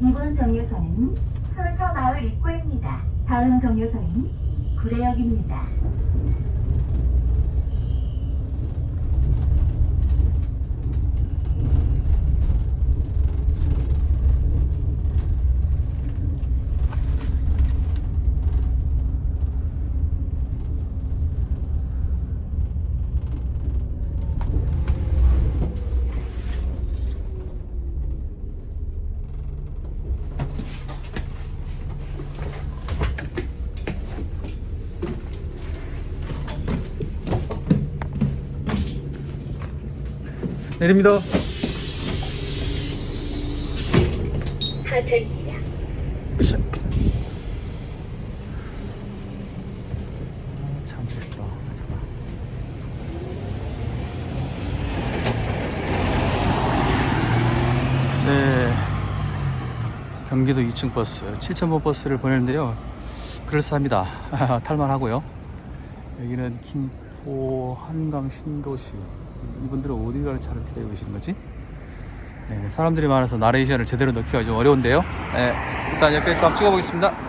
이번 정류소는 솔터마을 입구입니다. 다음 정류소는 구례역입니다. 내립니다. 하천입니다. 으쌰. 아, 참 멋있다. 잠깐. 네. 경기도 2층 버스 7,000번 버스를 보내는데요. 그럴싸합니다. 탈만하고요. 여기는 김포 한강 신도시. 이분들은 어디 가는 차를 기다리고 계시는 거지? 네, 사람들이 많아서 나레이션을 제대로 넣기가 좀 어려운데요. 네, 일단 꽉 찍어보겠습니다.